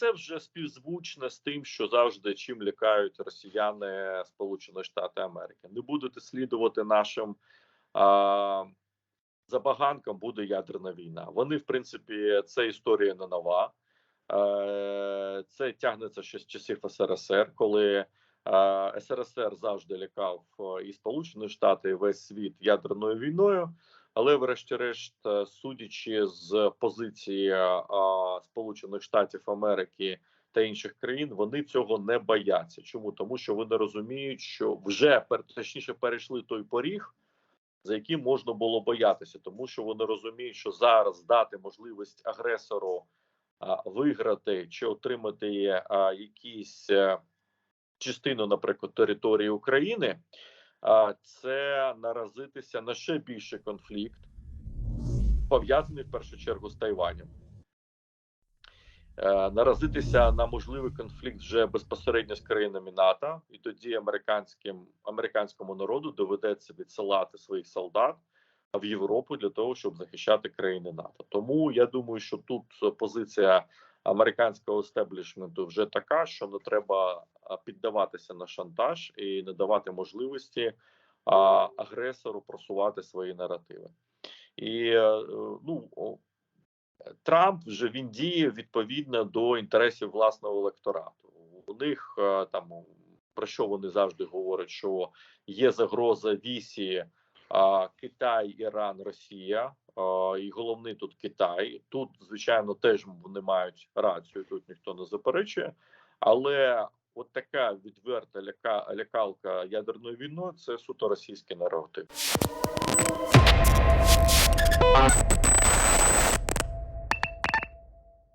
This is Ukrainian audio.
дуже співзвучне з тим, що завжди чим лякають росіяни Сполучені Штати Америки. Не будете слідувати нашим а, забаганкам, буде ядерна війна. Вони, в принципі, це історія не нова. Е, Це тягнеться ще з часів СРСР, коли СРСР завжди лякав е, і Сполучені Штати, і весь світ ядерною війною. Але, врешті-решт, е, судячи з позиції е, Сполучених Штатів Америки та інших країн, вони цього не бояться. Чому тому, що вони розуміють, що вже точніше перейшли той поріг, за яким можна було боятися, тому що вони розуміють, що зараз дати можливість агресору а, виграти чи отримати а, якісь е, частину, наприклад, території України, а, це наразитися на ще більший конфлікт, пов'язаний в першу чергу з Тайванем. Е, Наразитися на можливий конфлікт вже безпосередньо з країнами НАТО, і тоді американським американському народу доведеться відсилати своїх солдат в Європу для того, щоб захищати країни НАТО. Тому я думаю, що тут позиція американського естеблішменту вже така, що не треба піддаватися на шантаж і не давати можливості агресору просувати свої наративи. І е, ну Трамп вже він діє відповідно до інтересів власного електорату. У них е, там про що вони завжди говорять, що є загроза вісі Китай, Іран, Росія. І головний тут Китай. Тут, звичайно, теж вони мають рацію. Тут ніхто не заперечує, але от така відверта ляка, лякалка ядерної війни це суто російський наратив.